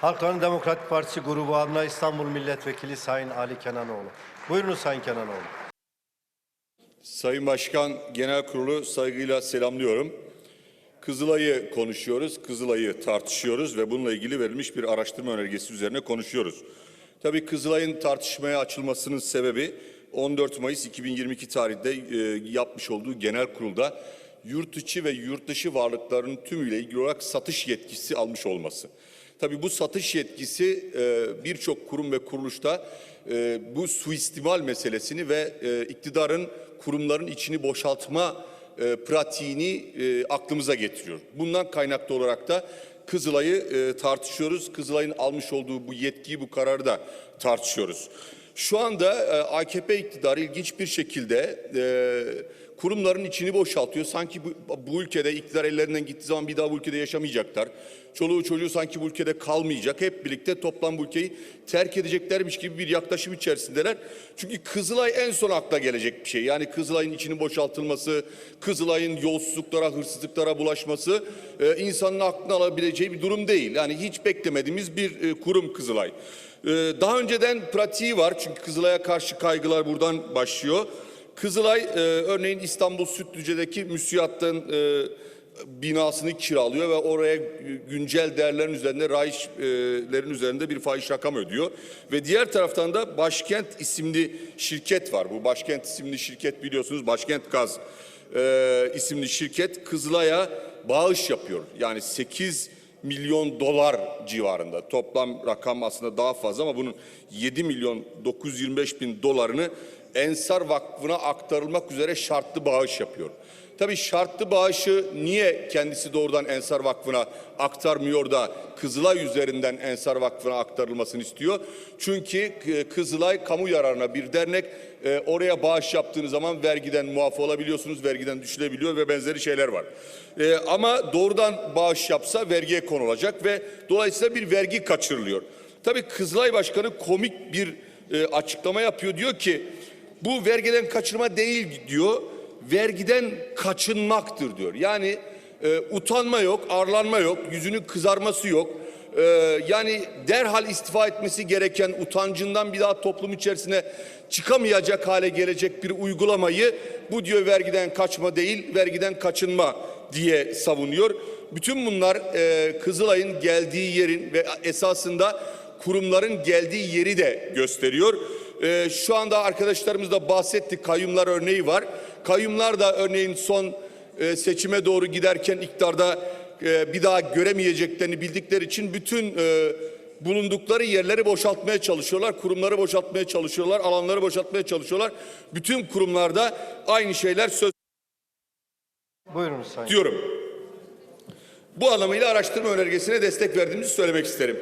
Halkların Demokratik Partisi grubu adına İstanbul Milletvekili Sayın Ali Kenanoğlu. Buyurunuz Sayın Kenanoğlu. Sayın Başkan Genel Kurulu saygıyla selamlıyorum. Kızılay'ı konuşuyoruz, Kızılay'ı tartışıyoruz ve bununla ilgili verilmiş bir araştırma önergesi üzerine konuşuyoruz. Tabii Kızılay'ın tartışmaya açılmasının sebebi 14 Mayıs 2022 tarihinde e, yapmış olduğu genel kurulda yurt içi ve yurt dışı varlıkların tümüyle ilgili olarak satış yetkisi almış olması. Tabii bu satış yetkisi e, birçok kurum ve kuruluşta e, bu suistimal meselesini ve e, iktidarın kurumların içini boşaltma pratiğini aklımıza getiriyor. Bundan kaynaklı olarak da Kızılay'ı tartışıyoruz. Kızılay'ın almış olduğu bu yetkiyi, bu kararı da tartışıyoruz. Şu anda e, AKP iktidarı ilginç bir şekilde e, kurumların içini boşaltıyor. Sanki bu, ülkede iktidar ellerinden gittiği zaman bir daha bu ülkede yaşamayacaklar. Çoluğu çocuğu sanki bu ülkede kalmayacak. Hep birlikte toplam bu ülkeyi terk edeceklermiş gibi bir yaklaşım içerisindeler. Çünkü Kızılay en son akla gelecek bir şey. Yani Kızılay'ın içinin boşaltılması, Kızılay'ın yolsuzluklara, hırsızlıklara bulaşması e, insanın aklına alabileceği bir durum değil. Yani hiç beklemediğimiz bir e, kurum Kızılay. E, daha önceden pratiği var çünkü Kızılay'a karşı kaygılar buradan başlıyor. Kızılay e, örneğin İstanbul Sütlüce'deki müsiyatın e, binasını kiralıyor ve oraya güncel değerlerin üzerinde, rayişlerin üzerinde bir fahiş rakam ödüyor. Ve diğer taraftan da Başkent isimli şirket var. Bu Başkent isimli şirket biliyorsunuz Başkent Gaz e, isimli şirket Kızılay'a bağış yapıyor. Yani 8 milyon dolar civarında. Toplam rakam aslında daha fazla ama bunun 7 milyon 925 bin dolarını Ensar Vakfı'na aktarılmak üzere şartlı bağış yapıyor. Tabii şartlı bağışı niye kendisi doğrudan Ensar Vakfı'na aktarmıyor da Kızılay üzerinden Ensar Vakfı'na aktarılmasını istiyor? Çünkü e, Kızılay kamu yararına bir dernek. E, oraya bağış yaptığınız zaman vergiden muaf olabiliyorsunuz, vergiden düşülebiliyor ve benzeri şeyler var. E, ama doğrudan bağış yapsa vergiye konulacak ve dolayısıyla bir vergi kaçırılıyor. Tabii Kızılay Başkanı komik bir açıklama yapıyor. Diyor ki bu vergiden kaçırma değil diyor vergiden kaçınmaktır diyor. Yani e, utanma yok, arlanma yok, yüzünün kızarması yok. E, yani derhal istifa etmesi gereken utancından bir daha toplum içerisine çıkamayacak hale gelecek bir uygulamayı bu diyor vergiden kaçma değil, vergiden kaçınma diye savunuyor. Bütün bunlar e, Kızılay'ın geldiği yerin ve esasında kurumların geldiği yeri de gösteriyor. E, şu anda arkadaşlarımız da bahsetti kayyumlar örneği var. Kayyumlar da örneğin son e, seçime doğru giderken iktidarda e, bir daha göremeyeceklerini bildikleri için bütün e, bulundukları yerleri boşaltmaya çalışıyorlar. Kurumları boşaltmaya çalışıyorlar. Alanları boşaltmaya çalışıyorlar. Bütün kurumlarda aynı şeyler söz Buyurunuz Sayın. diyorum. Bu anlamıyla araştırma önergesine destek verdiğimizi söylemek isterim.